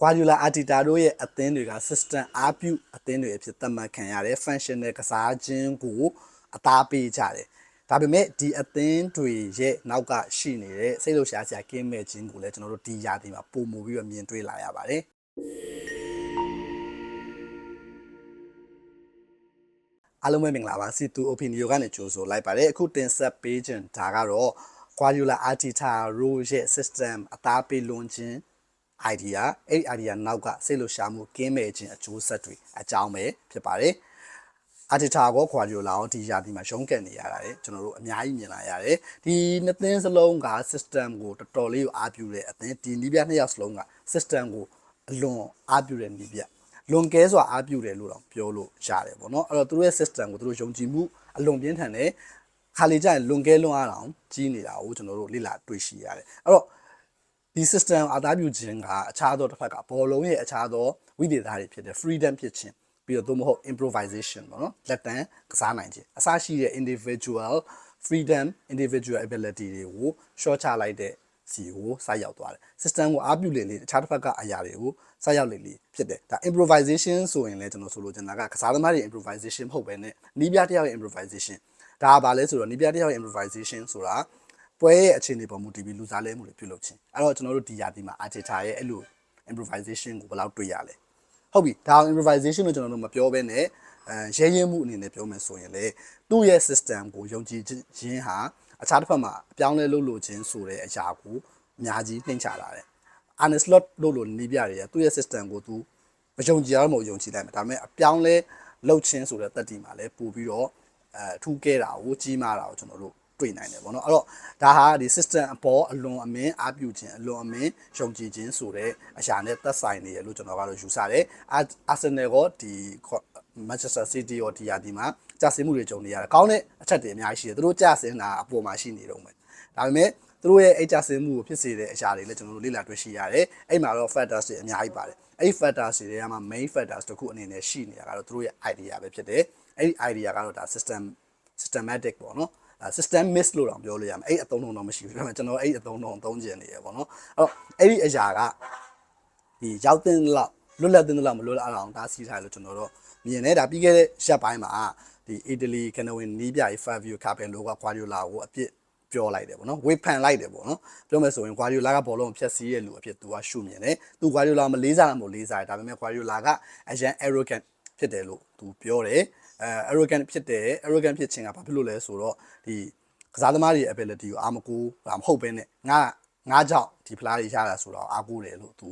Guardiola Arteta တို့ရဲ့အသင်းတွေက system အားပြုအသင်းတွေအဖြစ်သတ်မှတ်ခံရတယ် functional ကစားခြင်းကိုအသားပေးကြတယ်ဒါပေမဲ့ဒီအသင်းတွေရဲ့နောက်ကရှိနေတဲ့စိတ်လှုပ်ရှားစရာကင်းမဲ့ခြင်းကိုလည်းကျွန်တော်တို့ဒီရာသီမှာပုံမူပြီးတော့မြင်တွေ့လာရပါတယ်အားလုံးပဲမင်္ဂလာပါစီတူ opinion ကနေကြိုဆိုလိုက်ပါတယ်အခုတင်ဆက်ပေးခြင်းဒါကတော့ Guardiola Arteta တို့ရဲ့ system အသားပေးလွန်ခြင်း idea အဲ့ဒီ idea နောက်ကစိတ်လှုပ်ရှားမှုကင်းမဲ့ခြင်းအကျိုးဆက်တွေအကြောင်းပဲဖြစ်ပါတယ်အာတီတာကောခွာဂျိုလာရောဒီရာဒီမှာရုံးကန်နေရတာလေကျွန်တော်တို့အများကြီးမြင်လာရတယ်ဒီနှစ်သင်းစလုံးက system ကိုတော်တော်လေးကိုအားပြုတဲ့အသင်းဒီနီးပြနှစ်ယောက်စလုံးက system ကိုအလွန်အားပြုတဲ့နီးပြလွန်ကဲစွာအားပြုတယ်လို့တော့ပြောလို့ရတယ်ပေါ့နော်အဲ့တော့သူတို့ရဲ့ system ကိုသူတို့ယုံကြည်မှုအလွန်ပြင်းထန်တယ်ခါလေကျရင်လွန်ကဲလွန်အားအောင်ကြီးနေတာကိုကျွန်တော်တို့လေ့လာတွေ့ရှိရတယ်အဲ့တော့ ဒီ system အသားပြုခြင်းကအခြားသောတစ်ဖက်ကဘောလုံးရဲ့အခြားသောဝိသေသတွေဖြစ်တဲ့ freedom ဖြစ်ခြင်းပြီးတော့သို့မဟုတ် improvisation ပေါ့နော်လက်တန်းကစားနိုင်ခြင်းအစရှိတဲ့ individual freedom individual ability တွေကို short ချလိုက်တဲ့စီကိုစိုက်ရောက်သွားတယ် system ကိုအားပြုလေလေတခြားတစ်ဖက်ကအရာတွေကိုစိုက်ရောက်လေလေဖြစ်တယ်ဒါ improvisation ဆိုရင်လည်းကျွန်တော်ဆိုလိုချင်တာကကစားသမားတွေ improvisation မဟုတ်ဘဲနဲ့နီးပြတစ်ယောက်ရဲ့ improvisation ဒါကဘာလဲဆိုတော့နီးပြတစ်ယောက်ရဲ့ improvisation ဆိုတာ ပွဲရဲ့အခြေအနေပေါ်မူတည်ပြီးလူစားလဲမှုတွေပြုလုပ်ခြင်းအဲ့တော့ကျွန်တော်တို့ဒီရာဒီမှာ Arteta ရဲ့အဲ့လို improvisation ကိုဘယ်လောက်တွေ့ရလဲဟုတ်ပြီဒါ improvisation လို့ကျွန်တော်တို့မပြောဘဲနဲ့အဲရဲရဲမှုအနေနဲ့ပြောမယ်ဆိုရင်လေသူ့ရဲ့ system ကိုယုံကြည်ခြင်းဟာအခြားတစ်ဖက်မှာအပြောင်းလဲလုပ်လို့ခြင်းဆိုတဲ့အရာကိုအများကြီးနှိမ့်ချလာတယ် Arne Slot လို့လို့နီးပြတွေရသူ့ရဲ့ system ကိုသူမယုံကြည်ရတော့မဟုတ်ယုံကြည်လိုက်မယ်ဒါပေမဲ့အပြောင်းလဲလုပ်ခြင်းဆိုတဲ့တက်တီမှာလည်းပို့ပြီးတော့အဲထူးကဲတာကိုကြီးမားတာကိုကျွန်တော်တို့ တွေ့နိုင်တယ်ပေါ့နော်အဲ့တော့ဒါဟာဒီ system အပေါ်အလွန်အမင်းအားပြုခြင်းအလွန်အမင်းယုံကြည်ခြင်းဆိုတဲ့အရာနဲ့သက်ဆိုင်နေရလို့ကျွန်တော်ကတော့ယူဆတယ်အာဆင်နယ်ကဒီ Manchester City ရောဒီယာဒီမှာကြာစင်မှုတွေကြုံနေရတယ်ကောင်းတဲ့အချက်တွေအများကြီးရှိတယ်သူတို့ကြာစင်တာအပေါ်မှာရှိနေတော့မယ်ဒါပေမဲ့သူတို့ရဲ့အဲ့ကြာစင်မှုကိုဖြစ်စေတဲ့အရာတွေလည်းကျွန်တော်တို့လေ့လာတွေ့ရှိရတယ်အဲ့မှာတော့ factors တွေအများကြီးပါတယ်အဲ့ဒီ factors တွေကမှ main factors တခုအနေနဲ့ရှိနေတာကတော့သူတို့ရဲ့ idea ပဲဖြစ်တယ်အဲ့ဒီ idea ကတော့ဒါ system systematic ပေါ့နော် system miss လို့တော့ပြောလို့ရမယ်အဲ့အသုံးလုံးတော့မရှိဘူးဒါပေမဲ့ကျွန်တော်အဲ့အသုံးလုံးသုံးကျင်နေရပေါ့နော်အဲ့တော့အဲ့ဒီအရာကဒီရောက်တဲ့လောက်လွတ်လပ်တဲ့လောက်မလွတ်လပ်အောင်ဒါစီးထားလို့ကျွန်တော်တို့မြင်တယ်ဒါပြီးခဲ့တဲ့ရက်ပိုင်းမှာဒီအီတလီကနဝင်နီးပြကြီး Fabio Capello က Guardiola ကိုအပြစ်ပြောလိုက်တယ်ပေါ့နော်ဝေဖန်လိုက်တယ်ပေါ့နော်ပြောမယ်ဆိုရင် Guardiola ကဘောလုံးကိုဖျက်ဆီးရဲ့လူအဖြစ်သူကရှုမြင်တယ်သူ Guardiola မလေးစားတာမဟုတ်လေးစားတယ်ဒါပေမဲ့ Guardiola ကအရန် arrogant ဖြစ်တယ်လို့သူပြောတယ် အဲ arrogant ဖြစ်တယ် arrogant ဖြစ်ခြင်းကဘာဖြစ်လို့လဲဆိုတော့ဒီကစားသမားတွေ ability ကိုအာမကိုဒါမဟုတ်ဘဲနဲ့ငါငါကြောင့်ဒီဖလားတွေရတာဆိုတော့အာကိုတယ်လို့သူ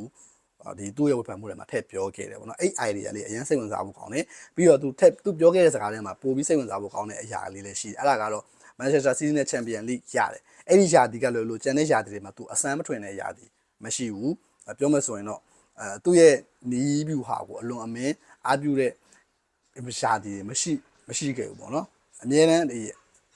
ဒီသူ့ရဲ့ဝေဖန်မှုတွေမှာထည့်ပြောခဲ့တယ်ပေါ့နော်အဲ့ idea လေးအရင်စိတ်ဝင်စားဖို့ကောင်းတယ်ပြီးတော့သူထည့်သူပြောခဲ့တဲ့စကားထဲမှာပိုပြီးစိတ်ဝင်စားဖို့ကောင်းတဲ့အရာလေးလည်းရှိတယ်အဲ့ဒါကတော့ Manchester City နဲ့ Champion League ရတယ်အဲ့ဒီယာတီကလို့လို့ကျန်တဲ့ယာတီတွေမှာသူအစမ်းမထွင်တဲ့ယာတီမရှိဘူးပြောမယ်ဆိုရင်တော့အဲသူ့ရဲ့နီးဗျူဟာကိုအလွန်အမင်းအားပြုတဲ့ ယာတီတွေမရှိမရှိခဲ့ဘူးပေါ့နော်အမြဲတမ်းဒီ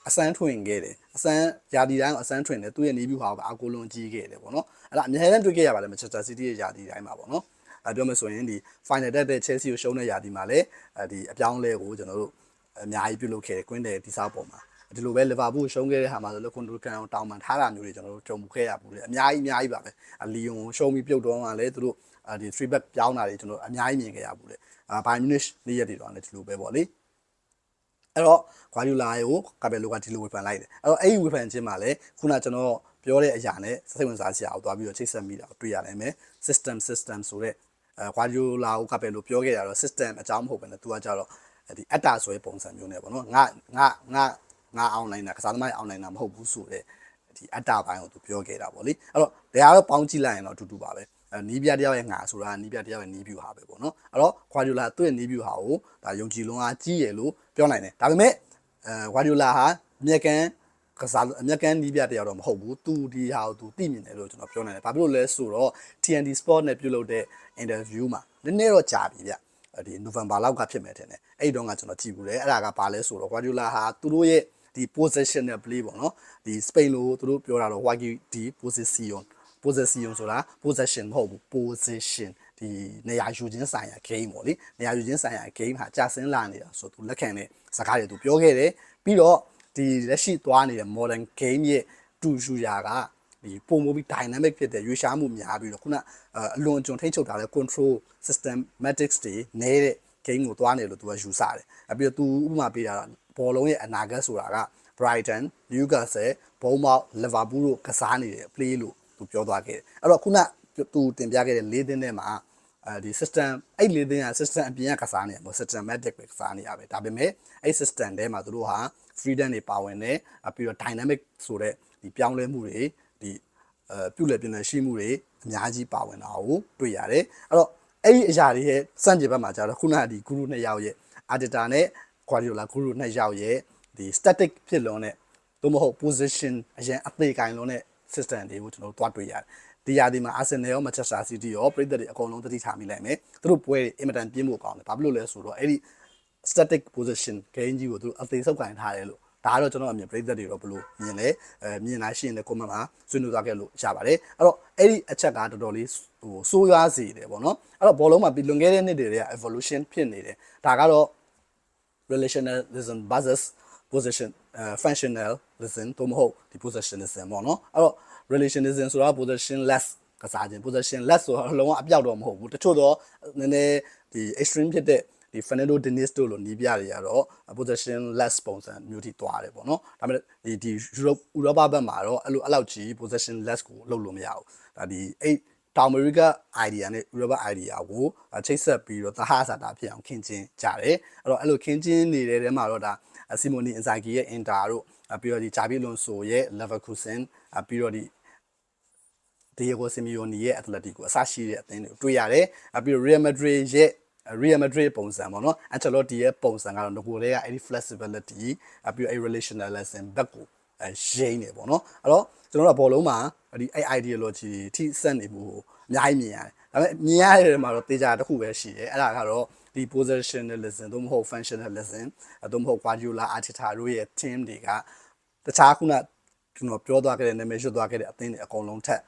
အစမ်းထွင်ခဲ့တယ်အစမ်းယာတီတိုင်းအစမ်းထွင်တယ်သူ့ရဲ့နီးဗျူဟာကိုအကူလုံးကြီးခဲ့တယ်ပေါ့နော်အဲ့ဒါအများနဲ့တွေ့ခဲ့ရပါတယ် Manchester City ရဲ့ယာတီတိုင်းမှာပေါ့နော်အဲပြောမယ်ဆိုရင်ဒီ final တက်တဲ့ Chelsea ကိုရှုံးတဲ့ယာတီမှာလည်းဒီအပြောင်းလဲကိုကျွန်တော်တို့အများကြီးပြုလုပ်ခဲ့တယ်ကွင်းတယ်ဒီစားပေါ်မှာဒီလိုပဲလီဗာပူးရှုံးခဲ့တဲ့ဟာမှာဆိုလို့ကွန်ဒိုကန်အောင်တောင်းပန်ထားတာမျိုးတွေကျွန်တော်တို့ကြုံခဲ့ရဘူးလေအများကြီးအများကြီးပါပဲလီယွန်ရှုံးပြီးပြုတ်တော့မှလည်းသူတို့ဒီ3 back ပြောင်းတာတွေကျွန်တော်အများကြီးမြင်ခဲ့ရဘူးလေ ဘိုင်မြူနစ်နေ့ရက်တွေတော့လည်းဒီလိုပဲပေါ့လေအဲ့တော့ဂွာဒီယိုလာကိုကာဘယ်လိုကဒီလိုဝေဖန်လိုက်တယ်အဲ့တော့အဲ့ဒီဝေဖန်ခြင်းမှာလည်းခုနကျွန်တော်ပြောတဲ့အရာနဲ့စိတ်ဝင်စားစရာကိုတွားပြီးတော့ချိတ်ဆက်မိတာကိုတွေ့ရနိုင်မယ် system system ဆိုတဲ့အဲဂွာဒီယိုလာကိုကာဘယ်လိုပြောခဲ့တာတော့ system အကြောင်းမဟုတ်ဘဲနဲ့သူကကြတော့ဒီအတ္တဆိုတဲ့ပုံစံမျိုးနဲ့ပေါ့နော်ငါငါငါငါအောင်နိုင်တာကစားသမားအောင်နိုင်တာမဟုတ်ဘူးဆိုတဲ့ဒီအတ္တပိုင်းကိုသူပြောခဲ့တာပေါ့လေအဲ့တော့ဒါကတော့ပေါင်းကြည့်လိုက်ရင်တော့အတူတူပါပဲအဲ နီးပြတယောက်ရဲ့ငါဆိုတာနီးပြတယောက်ရဲ့နီးဗျူဟာပဲပေါ့နော်အဲ့တော့ခွာဒီယိုလာသူ့ရဲ့နီးဗျူဟာကိုဒါယုံကြည်လုံးအားကြီးရလို့ပြောနိုင်တယ်ဒါပေမဲ့အဲခွာဒီယိုလာဟာမြက်ကန်ကစားအမြက်ကန်နီးပြတယောက်တော့မဟုတ်ဘူးသူဒီဟာကိုသူသိမြင်တယ်လို့ကျွန်တော်ပြောနိုင်တယ်ဘာဖြစ်လို့လဲဆိုတော့ TNT Sport နဲ့ပြုလုပ်တဲ့ interview မှာနည်းနည်းတော့ကြာပြီဗျဒီနိုဝင်ဘာလောက်ကဖြစ်မယ်ထင်တယ်အဲ့ဒီတော့ကကျွန်တော်ကြည့်ဘူးလေအဲ့ဒါကဘာလဲဆိုတော့ Guardiola ဟာသူတို့ရဲ့ဒီ positional play ပေါ့နော်ဒီ Spain လို့သူတို့ပြောတာတော့ Wagi ဒီ position position ဆိုတာ possession မဟုတ်ဘူး position ဒီနေရာယူခြင်းဆိုင်ရာ game ပေါ့လေနေရာယူခြင်းဆိုင်ရာ game ဟာကြာစင်းလာနေတာဆိုသူလက်ခံတဲ့စကားတွေသူပြောခဲ့တယ်ပြီးတော့ဒီလက်ရှိသွားနေတဲ့ modern game ရဲ့တူယူရာကဒီပုံမိုးပြီး dynamic ဖြစ်တဲ့ရွေးရှားမှုများပြီးတော့ခုနအလွန်အကျွံထိတ်ချုပ်ထားတဲ့ control systematics တွေနေတဲ့ game ကိုသွားနေလို့သူကယူဆတယ်အပြီးတော့သူဥပမာပေးတာဘောလုံးရဲ့အနာဂတ်ဆိုတာက Brighton, Newcastle, Bournemouth, Liverpool တို့ကစားနေတဲ့ play လို့ သူပြောသွားခဲ့တယ်အဲ့တော့ခုနသူတင်ပြခဲ့တဲ့၄သင်းထဲမှာအဲဒီ system အဲ့၄သင်းက system အပြင်ကကစားနေတယ်ပေါ့ systematic ပဲကစားနေရပဲဒါပေမဲ့အဲ့ system ထဲမှာသူတို့ဟာ freedom တွေပါဝင်တယ်အပြီးတော့ dynamic ဆိုတဲ့ဒီပြောင်းလဲမှုတွေဒီအဲပြုတ်လေပြင်လေရှိမှုတွေအများကြီးပါဝင်တာကိုတွေ့ရတယ်အဲ့တော့အဲ့ဒီအရာတွေရဲ့စန့်ကျင်ဘက်မှာကျတော့ခုနကဒီ guru နှစ်ယောက်ရဲ့ Arteta နဲ့ Guardiola guru နှစ်ယောက်ရဲ့ဒီ static ဖြစ်လွန်တဲ့သို့မဟုတ် position အရင်အသေးကင်လွန်တဲ့ system တွေကိုကျွန်တော်တို့တွားတွေ့ရတယ်ဒီရာဒီမှာ Arsenal ရော Manchester City ရောပြည်သက်တွေအကုန်လုံးသတိထားမိလိုက်မယ်သူတို့ပွဲတွေအင်မတန်ပြင်းဖို့ကောင်းတယ်ဘာဖြစ်လို့လဲဆိုတော့အဲ့ဒီ static position game ကြီးကိုသူတို့အသေးဆုပ်ကင်ထားတယ်လို့ဒါကတော့ကျွန်တော်အမြင်ပြည်သက်တွေတော့ဘလို့မြင်လဲအဲမြင်လာရှိရင်လည်း comment မှာဆွေးနွေးသွားခဲ့လို့ရပါတယ်အဲ့တော့အဲ့ဒီအချက်ကတော်တော်လေးဟိုစိုးရွားစေတယ်ပေါ့နော်အဲ့တော့ဘောလုံးမှာပြီးလွန်ခဲ့တဲ့နှစ်တွေက evolution ဖြစ်နေတယ်ဒါကတော့ relationalism versus position uh, functionalism တို့မဟုတ်ဒီ positionism ပေါ့နော်အဲ့တော့ relationism ဆိုတာ positionless ကစားခြင်း positionless ဆိုတော့လုံးဝအပြောက်တော့မဟုတ်ဘူးတချို့တော့နည်းနည်းဒီ extreme ဖြစ်တဲ့ဒီ Fernando Diniz တို့လိုနီးပြတွေကတော့ positionless ပုံစံမျိုးထိသွားတယ်ပေါ့နော်ဒါပေမဲ့ဒီဒီ Europe ဥရောပဘက်မှာတော့အဲ့လိုအဲ့လောက်ကြီး positionless ကိုလုပ်လို့မရဘူးဒါဒီအဲ့ တောင်အမေရိက idea နဲ့ Europe idea ကိုချိတ်ဆက်ပြီးတော့သဟဆာတာဖြစ်အောင်ခင်းချင်းကြတယ်အဲ့တော့အဲ့လိုခင်းချင်းနေတဲ့ထဲမှာတော့ဒါစီမိုနီအင်ဇာဂီရဲ့ Inter တို့ပြီးတော့ဒီဂျာဘီလွန်ဆိုရဲ့ Leverkusen ပြီးတော့ဒီဒီယေဂိုဆီမီယိုနီရဲ့ Atletico အစရှိတဲ့အသင်းတွေကိုတွေ့ရတယ်ပြီးတော့ Real Madrid ရဲ့ Real Madrid ပုံစံပေါ့နော် Ancelotti ရဲ့ပုံစံကတော့ငကိုတွေကအဲ့ဒီ flexibility ပြီးတော့အဲ့ relationalism ဘက်ကိုအဲ ရိမ့်နေပေါ့နော်အဲ့တော့ကျွန်တော်တို့ကဘောလုံးမှာဒီအဲ့ ideology ထိစက်နေမှုကိုအများကြီးမြင်ရတယ်ဒါပေမဲ့မြင်ရတဲ့မှာတော့တေချာတစ်ခုပဲရှိတယ်အဲ့ဒါကတော့ဒီ positionalism သို့မဟုတ် functionalism သို့မဟုတ် Guardiola Arteta တို့ရဲ့ team တွေကတခြားခုနကျွန်တော်ပြောသွားခဲ့တဲ့နာမည်ရွတ်သွားခဲ့တဲ့အသင်းတွေအကုန်လုံးထက်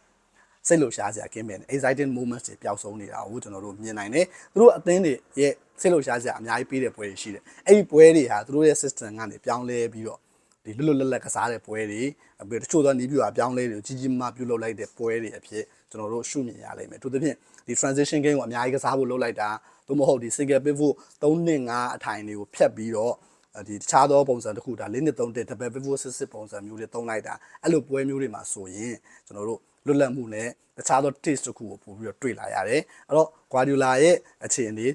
စိတ်လှုပ်ရှားစရာကင်းမဲ့ exciting moments တွေပျောက်ဆုံးနေတာကိုကျွန်တော်တို့မြင်နိုင်တယ်သူတို့အသင်းတွေရဲ့စိတ်လှုပ်ရှားစရာအများကြီးပေးတဲ့ပွဲတွေရှိတယ်အဲ့ဒီပွဲတွေဟာသူတို့ရဲ့ system ကနေပြောင်းလဲပြီးတော့ ဒီလွတ်လွတ်လပ်လပ်ကစားတဲ့ပွဲတွေပြီးတချို့သောနီးပြူအပြောင်းလဲတွေကြီးကြီးမားပြုလုပ်လိုက်တဲ့ပွဲတွေအဖြစ်ကျွန်တော်တို့ရှုမြင်ရလိမ့်မယ်သူသဖြင့်ဒီ transition game ကိုအများကြီးကစားဖို့လုပ်လိုက်တာသို့မဟုတ်ဒီ single pivot 3နှစ်5အထိုင်တွေကိုဖြတ်ပြီးတော့ဒီတခြားသောပုံစံတစ်ခုဒါ၄နှစ်3နှစ် double pivot စစ်စစ်ပုံစံမျိုးတွေသုံးလိုက်တာအဲ့လိုပွဲမျိုးတွေမှာဆိုရင်ကျွန်တော်တို့လွတ်လပ်မှုနဲ့တခြားသော taste တစ်ခုကိုပို့ပြီးတော့တွေ့လာရတယ်အဲ့တော့ Guardiola ရဲ့အခြေအနေ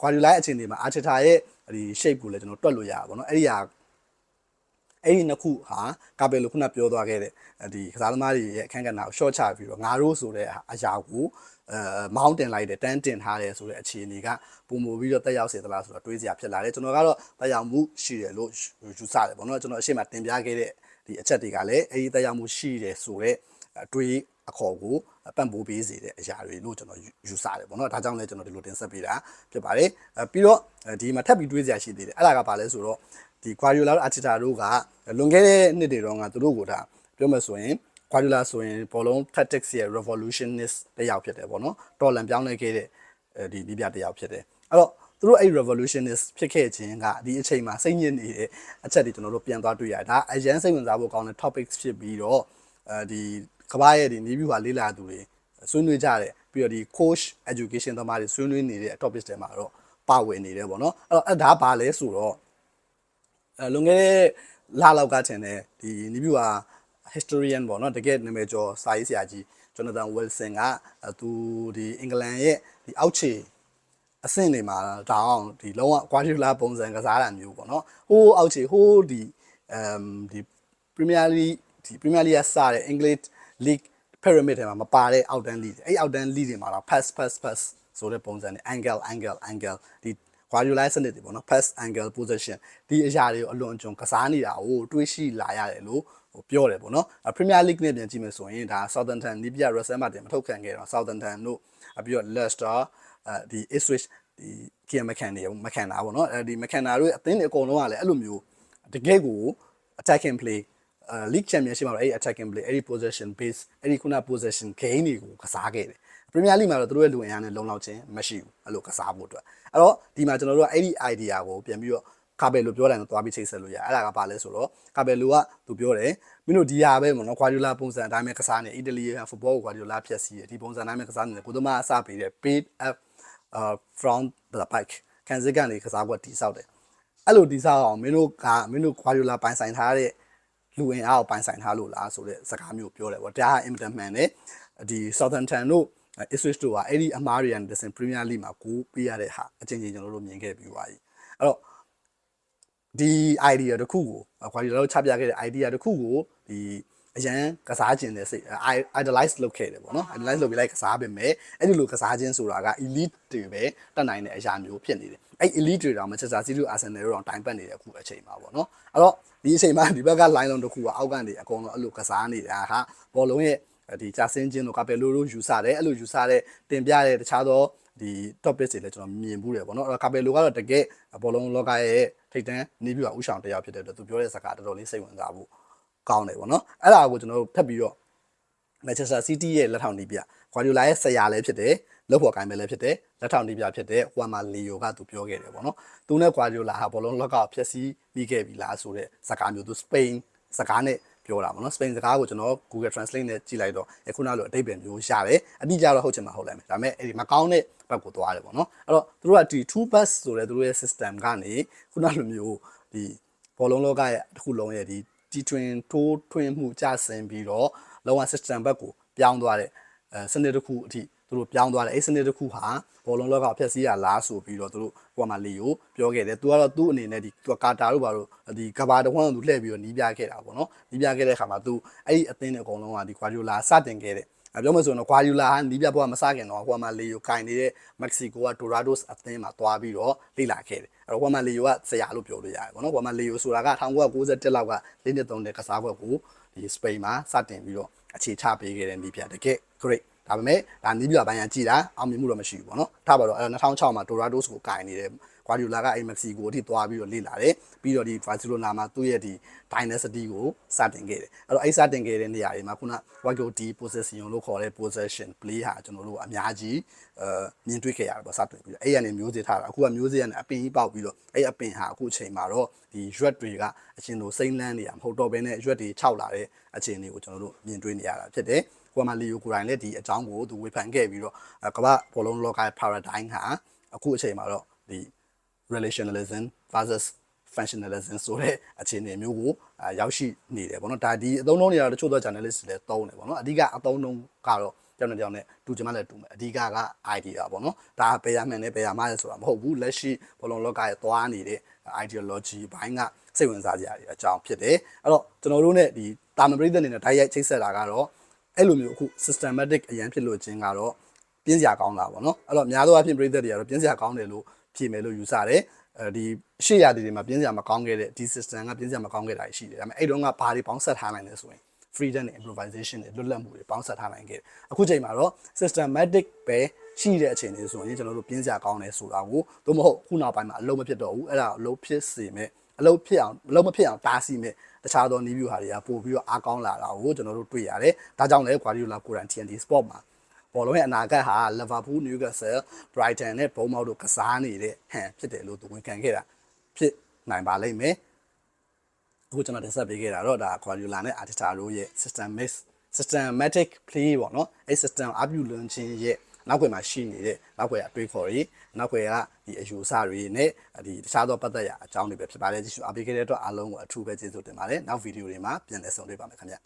Guardiola ရဲ့အခြေအနေမှာ Arteta ရဲ့ဒီ shape ကိုလည်းကျွန်တော်တွက်လို့ရတာပေါ့နော်အဲ့ဒီဟာ အဲ့ဒီနှစ်ခုဟာကာပယ်လိုခုနပြောသွားခဲ့တဲ့ဒီကစားသမားတွေရဲ့အခန်းကဏ္ဍကို short ချပြီးတော့ငါတို့ဆိုတဲ့အရာကိုအဲမောင်းတင်လိုက်တယ်တန်းတင်ထားတယ်ဆိုတဲ့အခြေအနေကပုံမူပြီးတော့တက်ရောက်စေသလားဆိုတော့တွေးစရာဖြစ်လာတယ်ကျွန်တော်ကတော့တက်ရောက်မှုရှိတယ်လို့ယူဆတယ်ပေါ့နော်ကျွန်တော်အရှိမတင်ပြခဲ့တဲ့ဒီအချက်တွေကလည်းအဲဒီတက်ရောက်မှုရှိတယ်ဆိုတော့တွေးအခေါ်ကိုပံ့ပိုးပေးစေတဲ့အရာတွေလို့ကျွန်တော်ယူဆတယ်ပေါ့နော်ဒါကြောင့်လည်းကျွန်တော်ဒီလိုတင်ဆက်ပေးတာဖြစ်ပါတယ်ပြီးတော့ဒီမှာထပ်ပြီးတွေးစရာရှိသေးတယ်အဲ့ဒါကဘာလဲဆိုတော့ ဒီ Guardiola တို့ Arteta တို့ကလွန်ခဲ့တဲ့နှစ်တွေတော့ကသူတို့ကဒါပြောမှဆိုရင် Guardiola ဆိုရင်ဘောလုံး tactics ရဲ့ revolutionist တစ်ယောက်ဖြစ်တယ်ပေါ့နော်တော်လန်ပြောင်းလဲခဲ့တဲ့ဒီဒီပြတစ်ယောက်ဖြစ်တယ်အဲ့တော့သူတို့အဲ့ revolutionist ဖြစ်ခဲ့ခြင်းကဒီအချိန်မှာစိတ်ညစ်နေတဲ့အချက်တွေကျွန်တော်တို့ပြန်သွားတွေ့ရတယ်ဒါအရန်စိတ်ဝင်စားဖို့ကောင်းတဲ့ topics ဖြစ်ပြီးတော့အဲဒီကမ္ဘာရဲ့ဒီနေပြည်တော်လေးလာသူတွေဆွေးနွေးကြတယ်ပြီးတော့ဒီ coach education သမားတွေဆွေးနွေးနေတဲ့ topics တွေမှာတော့ပါဝင်နေတယ်ပေါ့နော်အဲ့တော့အဲ့ဒါဘာလဲဆိုတော့အဲ လွန်ခဲ့တဲ့လလောက်ကထင်တယ်ဒီနေပြည်တော် historian ပေါ့နော်တကယ်နာမည်ကျော်စာရေးဆရာကြီး Jonathan Wilson ကသူဒီအင်္ဂလန်ရဲ့ဒီအောက်ခြေအဆင့်တွေမှာတောင်းဒီလုံးဝ Guardiola ပုံစံကစားတာမျိုးပေါ့နော်ဟိုးအောက်ခြေဟိုးဒီအမ်ဒီ Premier League ဒီ Premier League စတဲ့ English League pyramid ထဲမှာမပါတဲ့ outdoor league အဲ့ outdoor league တွေမှာတော့ pass pass pass ဆိုတဲ့ပုံစံနဲ့ angle angle angle ဒီ Guardiola စနစ်တွေပေါ့နော် pass angle position ဒီအရာတွေကိုအလွန်အကျွံကစားနေတာကိုတွေးရှိလာရတယ်လို့ဟိုပြောတယ်ပေါ့နော် Premier League နဲ့ပြန်ကြည့်မယ်ဆိုရင်ဒါ Southampton ဒီပြ Russell Martin မထုတ်ခံခဲ့တော့ Southampton တို့ပြီးတော့ Leicester အဲဒီ Ipswich ဒီ Kian McCann တွေမခံတာပေါ့နော်အဲဒီ McCann တို့အသင်းတွေအကုန်လုံးကလည်းအဲ့လိုမျိုးတကယ်ကို attacking play အဲ league championship မှာတော့အဲ့ attacking play အဲ့ဒီ possession base အဲ့ဒီခုန possession game တွေကိုကစားခဲ့တယ် Premier League မှာတော့သူတို့ရဲ့လူအင်အားနဲ့လုံလောက်ခြင်းမရှိဘူးအဲ့လိုကစားဖို့အတွက်အဲ့တော့ဒီမှာကျွန်တော်တို့ကအဲ့ဒီ idea ကိုပြန်ပြီးတော့ကာဘယ်လိုပြောတယ်ဆိုသွားပြီးချိတ်ဆက်လို့ရအဲ့ဒါကဘာလဲဆိုတော့ကာဘယ်လိုကသူပြောတယ်မင်းတို့ဒီဟာပဲပေါ့နော်ကွာဒီယိုလာပုံစံအတိုင်းပဲကစားနေအီတလီကဖုတ်ဘောကိုကွာဒီယိုလာဖြတ်စီးတယ်ဒီပုံစံအတိုင်းပဲကစားနေတယ်ကိုသမားအစပေးတယ် paid up uh from the bike ကန်စစ်ကနေကစားကွက်တီဆောက်တယ်အဲ့လိုတီဆောက်အောင်မင်းတို့ကမင်းတို့ကွာဒီယိုလာပိုင်ဆိုင်ထားတဲ့လူဝင်အားကိုပိုင်ဆိုင်ထားလို့လားဆိုတဲ့စကားမျိုးပြောတယ်ပေါ့တရားအင်မတန်မှန်တယ်ဒီ Southampton တို့ Ipswich တို့ကအဲ့ဒီအမားတွေကနေတစ်ဆင့် Premier League မှာကိုပေးရတဲ့ဟာအချင်းချင်းကျွန်တော်တို့မြင်ခဲ့ပြီးသွားပြီအဲ့တော့ဒီ idea တစ်ခုကိုခွာဒီတော့ချပြခဲ့တဲ့ idea တစ်ခုကိုဒီအရန်ကစားခြင်းတဲ့စိတ် idolize လုပ်ခဲ့တယ်ပေါ့နော် idolize လုပ်ပြီးလိုက်ကစားပြင်မဲ့အဲ့ဒီလိုကစားခြင်းဆိုတာက elite တွေပဲတက်နိုင်တဲ့အရာမျိုးဖြစ်နေတယ်အဲ့ elite တွေတော့ Manchester City တို့ Arsenal တို့တော့တိုင်ပတ်နေတဲ့အခုအချိန်မှာပေါ့နော်အဲ့တော့ဒီအချိန်မှာဒီဘက်က line လုံးတစ်ခုကအောက်ကနေအကုန်လုံးအဲ့လိုကစားနေတာဟာဘောလုံးရဲ့ ဒီကြာစင်းချင်းတို့ကပယ်လိုတို့ယူဆတယ်အဲ့လိုယူဆတဲ့တင်ပြတဲ့တခြားသောဒီ topic တွေလည်းကျွန်တော်မြင်ဘူးတယ်ပေါ့နော်အဲ့တော့ကာပယ်လိုကတော့တကယ်ဘောလုံးလောကရဲ့ထိပ်တန်းနေပြဥဆောင်တရားဖြစ်တဲ့အတွက်သူပြောတဲ့စကားတော်တော်လေးစိတ်ဝင်စားဖို့ကောင်းတယ်ပေါ့နော်အဲ့ဒါကိုကျွန်တော်တို့ထပ်ပြီးတော့ Manchester City ရဲ့လက်ထောက်နီးပြ Guardiola ရဲ့ဆရာလည်းဖြစ်တယ်လက်ဖော်ကိုင်းပဲလည်းဖြစ်တယ်လက်ထောက်နီးပြဖြစ်တဲ့ Juan Leo ကသူပြောခဲ့တယ်ပေါ့နော်သူနဲ့ Guardiola ဟာဘောလုံးလောကကိုဖျက်ဆီးပြီးခဲ့ပြီလားဆိုတဲ့စကားမျိုးသူ Spain စကားနဲ့ ပြောတာပေါ့နော် Spain စကားကိုကျွန်တော် Google Translate နဲ့ကြည့်လိုက်တော့အခုနောက်လိုအတိတ်ပဲမျိုးရတယ်အတိအကျတော့ဟုတ်ချင်မှာဟုတ်လိုက်မယ်ဒါပေမဲ့အဲ့ဒီမကောင်းတဲ့ဘက်ကိုသွားတယ်ပေါ့နော်အဲ့တော့သူတို့ကဒီ two pass ဆိုတဲ့သူတို့ရဲ့ system ကနေခုနလိုမျိုးဒီဘောလုံးလောကရဲ့တစ်ခုလုံးရဲ့ဒီတီထွင်ထိုးထွင်းမှုကြဆင်ပြီးတော့လောက system ဘက်ကိုပြောင်းသွားတဲ့အဲစနစ်တစ်ခုအထိ သူတို့ပြောင်းသွားတယ်အဲ့စနစ်တစ်ခုဟာဘောလုံးလောကဖျက်ဆီးရလားဆိုပြီးတော့သူတို့ဟိုမှာလီကိုပြောခဲ့တယ်သူကတော့သူ့အနေနဲ့ဒီသူကာတာတို့ဘာလို့ဒီကဘာတဝန်းသူလှည့်ပြီးတော့နီးပြခဲ့တာပေါ့နော်နီးပြခဲ့တဲ့ခါမှာသူအဲ့ဒီအသင်းတွေအကုန်လုံးကဒီကွာဒီယိုလာစတင်ခဲ့တဲ့ပြောမှဆိုရင်တော့ကွာဒီယိုလာဟာနီးပြဘွားမစခင်တော့ဟိုမှာလီကိုကင်နေတဲ့မက္ကဆီကိုကဒိုရာဒိုစ်အသင်းမှာတွားပြီးတော့လေ့လာခဲ့တယ်အဲ့တော့ဟိုမှာလီယိုကဆရာလို့ပြောလို့ရတယ်ပေါ့နော်ဟိုမှာလီယိုဆိုတာက1991လောက်ကလေးနှစ်သုံးတဲ့ကစားကွက်ကိုဒီစပိန်မှာစတင်ပြီးတော့အခြေချပေးခဲ့တဲ့နီးပြတကယ် great ဒါပေမဲ့ဒါနီးပြပိုင်းကကြည်တာအောင်မြင်မှုတော့မရှိဘူးပေါ့နော်ထားပါတော့အဲ့2006မှာဒိုရာဒိုစ်ကိုကင်နေတယ်ကွာဒီယိုလာကအဲ့မက္ကဆီကိုအထိသွားပြီးတော့လေ့လာတယ်ပြီးတော့ဒီဘာစီလိုနာမှာသူ့ရဲ့ဒီ dynasty ကိုစတင်ခဲ့တယ်အဲ့တော့အဲ့စတင်ခဲ့တဲ့နေရာတွေမှာခုန Wago D possession လို့ခေါ်တဲ့ possession play ဟာကျွန်တော်တို့အများကြီးအဲမြင်တွေ့ခဲ့ရတယ်ပေါ့စတင်ပြီးတော့အဲ့ရနေမျိုးစေ့ထားတာအခုကမျိုးစေ့ကနေအပင်ကြီးပေါက်ပြီးတော့အဲ့အပင်ဟာအခုအချိန်မှာတော့ဒီရွက်တွေကအချင်းတို့စိမ့်လန်းနေတာမဟုတ်တော့ဘဲနဲ့ရွက်တွေခြောက်လာတဲ့အခြေအနေကိုကျွန်တော်တို့မြင်တွေ့နေရတာဖြစ်တယ် ကွာမလီယိုကိုယ်တိုင်လည်းဒီအကြောင်းကိုသူဝေဖန်ခဲ့ပြီးတော့ကမ္ဘာဘောလုံးလောကရဲ့ paradigm ဟာအခုအချိန်မှာတော့ဒီ relationalism versus functionalism ဆိုတဲ့အခြေအနေမျိုးကိုရောက်ရှိနေတယ်ပေါ့နော်ဒါဒီအသုံးလုံးတွေကတော့တချို့သော journalist တွေလည်းသုံးတယ်ပေါ့နော်အဓိကအသုံးလုံးကတော့ကြောင်နေကြောင်နဲ့တူချင်မှလည်းတူမယ်အဓိကက idea ပေါ့နော်ဒါပေရမှန်နဲ့ပေရမှားလဲဆိုတာမဟုတ်ဘူးလက်ရှိဘောလုံးလောကရဲ့သွားနေတဲ့ ideology ဘိုင်းကစိတ်ဝင်စားစရာတွေအကြောင်းဖြစ်တယ်အဲ့တော့ကျွန်တော်တို့ ਨੇ ဒီတာမန်ပရိသတ်အနေနဲ့ဓာတ်ရိုက်ချိတ်ဆက်တာကတော့ အဲ့လိုမျိုးအခု systematic အရန်ဖြစ်လို့ခြင်းကတော့ပြင်းစရာကောင်းတာပေါ့နော်အဲ့တော့များသောအားဖြင့်ပရိသတ်တွေကတော့ပြင်းစရာကောင်းတယ်လို့ဖြေမယ်လို့ယူဆတယ်အဲဒီရှေ့ရာဒီတွေမှာပြင်းစရာမကောင်းခဲ့တဲ့ဒီ system ကပြင်းစရာမကောင်းခဲ့တာရှိတယ်ဒါပေမဲ့အဲ့တုန်းကဘာတွေပေါင်းဆက်ထားနိုင်လဲဆိုရင် freedom နဲ့ improvisation တွေလွတ်လပ်မှုတွေပေါင်းစပ်ထားနိုင်ခဲ့တယ်အခုချိန်မှာတော့ systematic ပဲရှိတဲ့အချိန်တွေဆိုရင်ကျွန်တော်တို့ပြင်းစရာကောင်းတယ်ဆိုတာကိုသို့မဟုတ်ခုနောက်ပိုင်းမှာအလုံးမဖြစ်တော့ဘူးအဲ့ဒါအလုံးဖြစ်စေမဲ့ အလုံးဖြစ်အောင်အလုံးမဖြစ်အောင်တားဆီးမဲ့တခြားသောနီးဗျူဟာတွေကပို့ပြီးတော့အားကောင်းလာတာကိုကျွန်တော်တို့တွေ့ရတယ်ဒါကြောင့်လည်း Guardiola ကိုယ်တိုင် TNT Sport မှာဘောလုံးရဲ့အနာဂတ်ဟာ Liverpool, Newcastle, Brighton နဲ့ Bournemouth တို့ကစားနေတဲ့ဟန်ဖြစ်တယ်လို့သူဝန်ခံခဲ့တာဖြစ်နိုင်ပါလိမ့်မယ်အခုကျွန်တော်တင်ဆက်ပေးခဲ့တာတော့ဒါ Guardiola နဲ့ Arteta တို့ရဲ့ system mix systematic play ပေါ့နော်အဲ့ system အပြုလွန်ခြင်းရဲ့ နောက်ွယ်မှာရှိနေတဲ့နောက်ွယ်အတွေးခေါ်တွေနောက်ွယ်ကဒီအယူအဆတွေနဲ့ဒီတခြားသောပတ်သက်ရာအကြောင်းတွေပဲဖြစ်ပါတယ်ကြည့်ရှုအားပေးခဲ့တဲ့အတွက်အားလုံးကိုအထူးပဲကျေးဇူးတင်ပါတယ်နောက်ဗီဒီယိုတွေမှာပြန်လည်ဆုံတွေ့ပါမယ်ခင်ဗျ